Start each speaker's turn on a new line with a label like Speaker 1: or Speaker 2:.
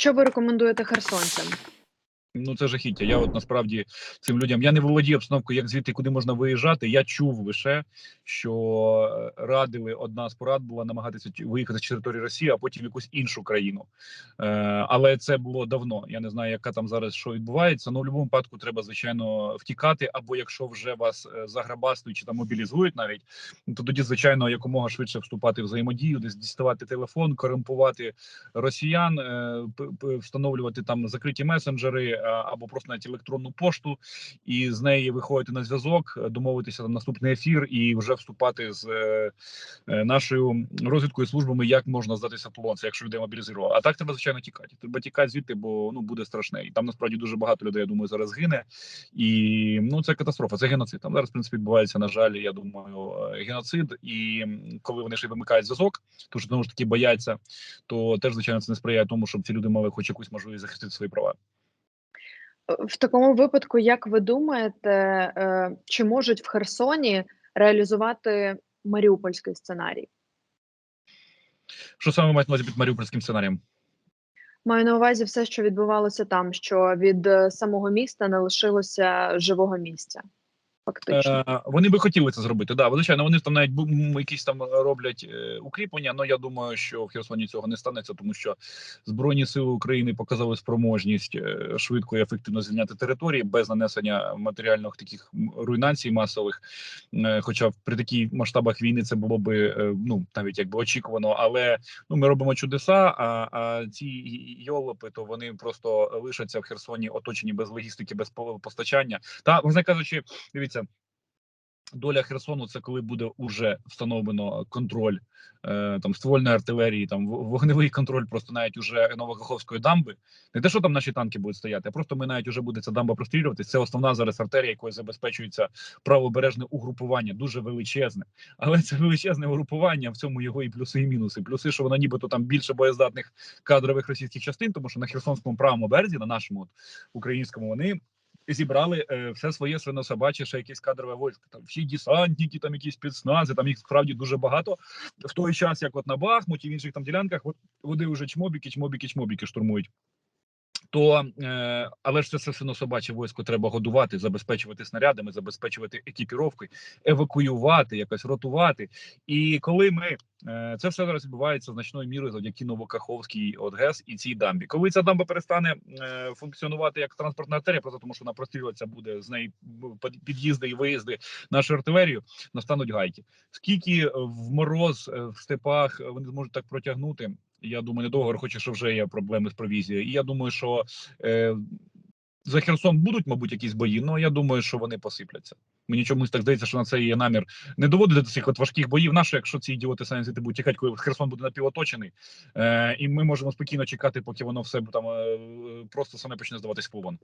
Speaker 1: Що ви рекомендуєте херсонцям?
Speaker 2: Ну це жахіття. Я от насправді цим людям я не володію обстановкою, як звідти куди можна виїжджати. Я чув лише, що е, радили одна з порад була намагатися виїхати з території Росії, а потім якусь іншу країну. Е, але це було давно. Я не знаю, яка там зараз що відбувається. Ну в будь-якому випадку треба звичайно втікати. Або якщо вже вас е, заграбастують чи там мобілізують, навіть то тоді, звичайно, якомога швидше вступати в взаємодію, десь діставати телефон, корумпувати росіян, е, встановлювати там закриті месенджери або просто навіть електронну пошту, і з неї виходити на зв'язок, е, домовитися на наступний ефір і вже вступати з е, е, нашою розвідкою службами, як можна здатися в полон, якщо людей мобілізували. А так треба звичайно тікати. Треба тікати звідти, бо ну буде страшне. І там насправді дуже багато людей. Я думаю, зараз гине. І ну це катастрофа. Це геноцид. Там зараз в принципі відбувається. На жаль, я думаю, е, геноцид. І коли вони ще й вимикають зв'язок, тому що знову ж таки бояться, то теж звичайно це не сприяє тому, щоб ці люди мали хоч якусь можливість захистити свої права.
Speaker 1: В такому випадку, як ви думаєте, е, чи можуть в Херсоні реалізувати маріупольський сценарій?
Speaker 2: Що саме мають на увазі під маріупольським сценарієм?
Speaker 1: Маю на увазі все, що відбувалося там, що від е, самого міста не лишилося живого місця. Фактично.
Speaker 2: Е, вони би хотіли це зробити. Да, звичайно, вони там навіть бу- м, якісь там роблять е, укріплення. але я думаю, що в Херсоні цього не станеться, тому що збройні сили України показали спроможність е, швидко і ефективно звільняти території без нанесення матеріальних таких руйнацій масових. Е, Хоча при таких масштабах війни це було би е, ну навіть якби очікувано, але ну ми робимо чудеса. А, а ці йолопи, то вони просто лишаться в Херсоні, оточені без логістики, без по- постачання. Та власне кажучи, дивіться. Доля Херсону це коли буде уже встановлено контроль е, там ствольної артилерії, там вогневий контроль, просто навіть уже Новокаховської дамби. Не те, що там наші танки будуть стояти, а просто ми навіть уже буде ця дамба прострілюватись. Це основна зараз артерія, якою забезпечується правобережне угрупування, дуже величезне. Але це величезне угрупування. В цьому його і плюси, і мінуси. Плюси, що воно нібито там більше боєздатних кадрових російських частин, тому що на Херсонському правому березі, на нашому українському, вони зібрали е, все своє свинособаче, ще якесь кадрове військо. Там всі десантники, там якісь спецнази, там їх справді дуже багато. В той час, як от на Бахмуті, в інших там ділянках, от вони вже чмобіки, чмобіки, чмобіки штурмують. То, е, але ж це все свинособаче військо треба годувати, забезпечувати снарядами, забезпечувати екіпіровкою, евакуювати, якось ротувати. І коли ми це все зараз відбувається значною мірою завдяки Новокаховській ОДГЕС і цій дамбі. Коли ця дамба перестане е, функціонувати як транспортна артерія, просто тому що вона прострілюється буде з неї під'їзди і виїзди нашою артилерією, настануть гайки. Скільки е, в мороз е, в степах е, вони зможуть так протягнути? Я думаю, недовго, хоче, що вже є проблеми з провізією. І я думаю, що е, за Херсон будуть, мабуть, якісь бої, але я думаю, що вони посипляться. Мені чомусь так здається, що на це є намір не доводити до цих от важких боїв. Наше, якщо ці ідіоти самі звідти будуть тікати, коли Херсон буде напівоточений, е, і ми можемо спокійно чекати, поки воно все там е, просто саме почне здаватись в полон.